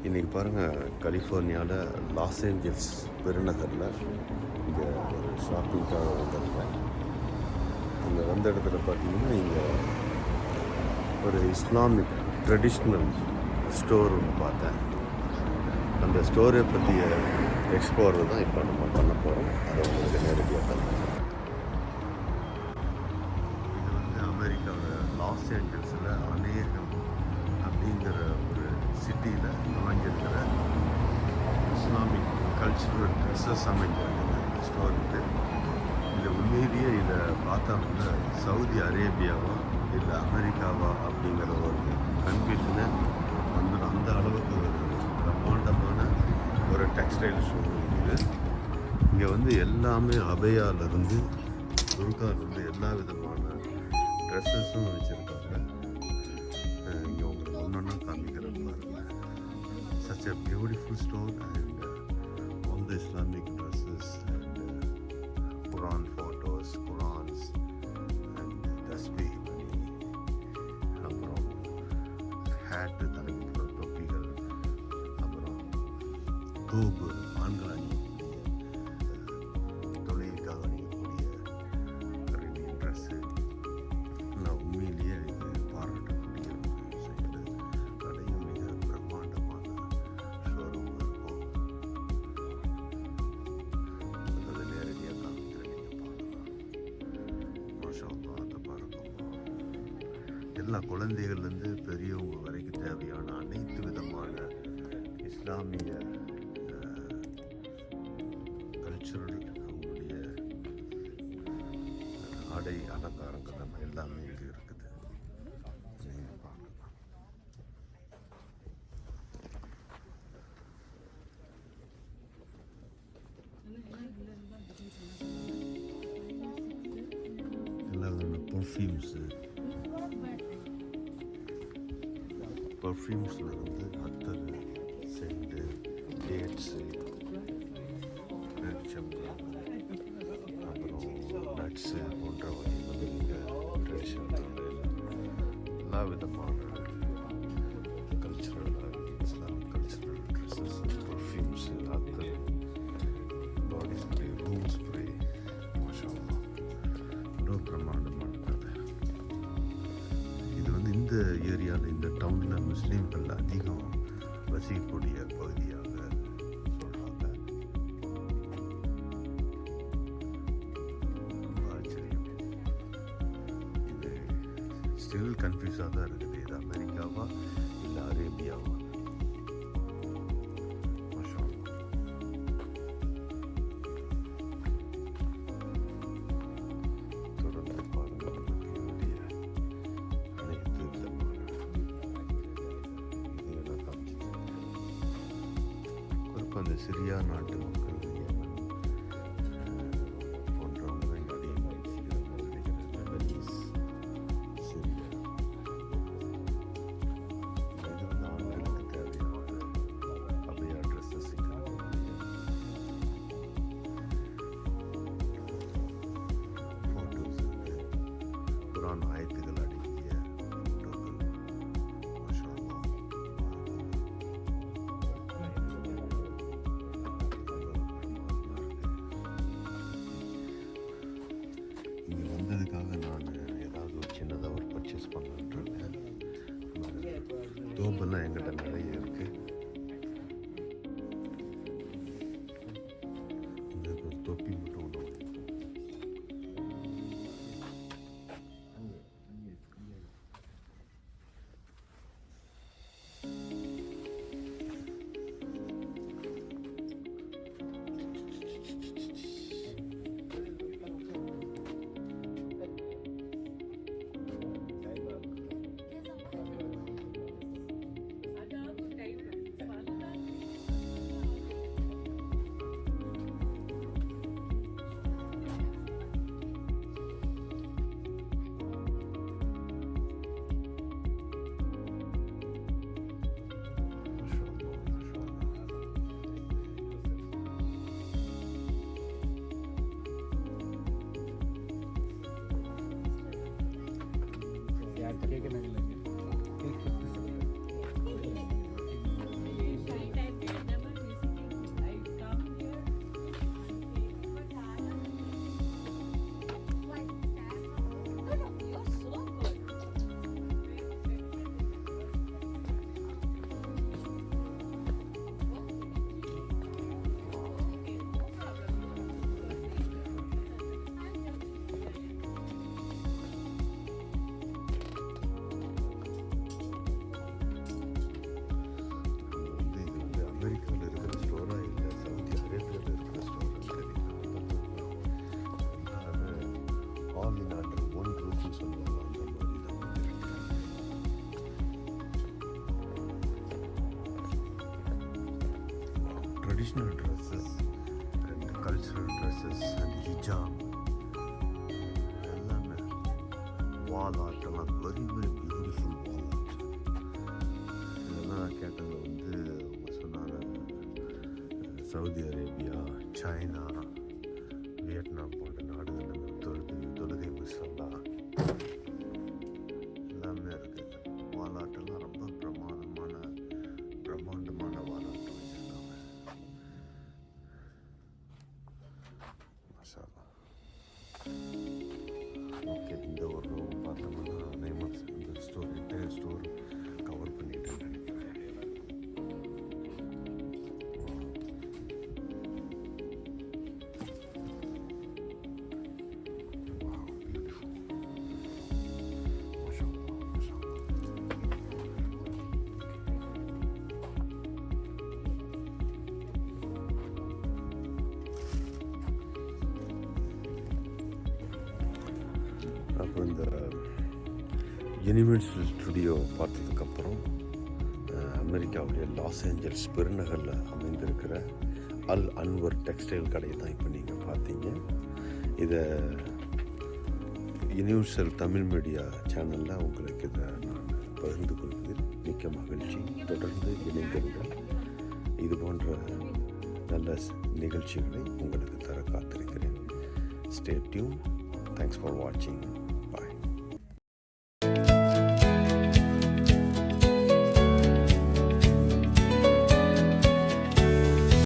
இன்றைக்கி பாருங்கள் கலிஃபோர்னியாவில் loss Angeles பெருநகரில் இங்கே ஒரு ஷாப்பிங்காக வந்திருக்கேன் இங்கே வந்த இடத்துல பார்த்தீங்கன்னா இங்கே ஒரு இஸ்லாமிக் ட்ரெடிஷ்னல் ஸ்டோர் ஒன்று பார்த்தேன். அந்த ஸ்டோரை பற்றிய எக்ஸ்ப்ளோர் தான் இப்போ நம்ம பண்ண போகிறோம் அதை உங்களுக்கு நேரடியாக பண்ணுறேன் இது வந்து அமெரிக்காவில் லாஸ் ஏஞ்சல்ஸில் அநேகம் அப்படிங்கிற கல்ச்சுரல் ட்ரெஸ்ஸஸ் அமைஞ்சிருக்கிற ஸ்டோருக்கு இது உண்மையிலேயே இதை பார்த்தோம்னா சவுதி அரேபியாவா இல்லை அமெரிக்காவா அப்படிங்கிற ஒரு கன்ஃபியூஷனை வந்து அந்த அளவுக்கு ஒரு பிரம்மாண்டமான ஒரு டெக்ஸ்டைல் ஷோரூம் இருக்குது இங்கே வந்து எல்லாமே அபையாலிருந்து துர்காலேருந்து எல்லா விதமான ட்ரெஸ்ஸஸும் வச்சுருக்காங்க. இங்கே உங்களுக்கு ஒன்று ஒன்றா காமிக்கிறேன் பாருங்கள் such a beautiful store and the Islamic dresses and uh, Quran photos, Qurans and tasbih மணி அப்புறம் ஹேட்டு தலைக்கு போடுற தொப்பிகள் அப்புறம் தூபு ஆண்கள் எல்லா குழந்தைகள்லேருந்து பெரியவங்க வரைக்கும் தேவையான அனைத்து விதமான இஸ்லாமிய கல்ச்சுரல் அவங்களுடைய ஆடை அலங்காரங்கள் நம்ம எல்லாமே இங்கே இருக்குது. நீங்க பார்க்கலாம் எல்லா விதமான பர்ஃப்யூம்ஸு பர்ஃப்யூம்ஸில் வந்து அத்தர் செண்டு டேட்ஸு பேரிச்சம்பழம் அப்புறம் நட்ஸு போன்ற வகைகள் இங்கே ட்ரெடிஷனல் எல்லா விதமான ஏரியாவில் இந்த டவுனில் முஸ்லீம்கள் அதிகம் வசிக்கக்கூடிய பகுதியாக சொல்கிறாங்க ஆச்சரியம். இது ஸ்டில் கன்ஃபியூஸாக தான் இருக்குது. இது அமெரிக்காவா? இல்லை அரேபியாவா? அந்த சிரியா நாட்டு மக்கள். பண்ணால் எங்கிட்ட நிறைய இருக்குது இந்த தொப்பி மட்டும் ட்ரெடிஷ்னல் ட்ரெஸ்ஸஸ் ரெண்டு கல்ச்சுரல் ட்ரெஸ்ஸஸ் அண்ட் ஹிஜாப் எல்லாமே wall ஆர்ட்டெல்லாம் very very beautiful wall art இதெல்லாம் கேட்டது வந்து அவங்க சொன்னாங்க சவுதி அரேபியா சைனா வியட்நாம் போன்ற நாடுகளில் தொழுகை தொழுகை முசல்லா அப்போ இந்த யூனிவர்சல் ஸ்டுடியோ பார்த்ததுக்கப்புறம் அமெரிக்காவுடைய லாஸ் ஏஞ்சல்ஸ் பெருநகரில் அமைந்திருக்கிற அல் அன்வர் டெக்ஸ்டைல் கடையை தான் இப்போ நீங்கள் பார்த்தீங்க. இதை யூனிவர்சல் தமிழ் மீடியா சேனலில் உங்களுக்கு இதை நான் பகிர்ந்து கொள்வதில் மிக்க மகிழ்ச்சி. தொடர்ந்து இணைந்திருங்கள். இது போன்ற நல்ல நிகழ்ச்சிகளை உங்களுக்கு தர காத்திருக்கிறேன். ஸ்டே டியூன் தேங்க்ஸ் ஃபார் வாட்சிங்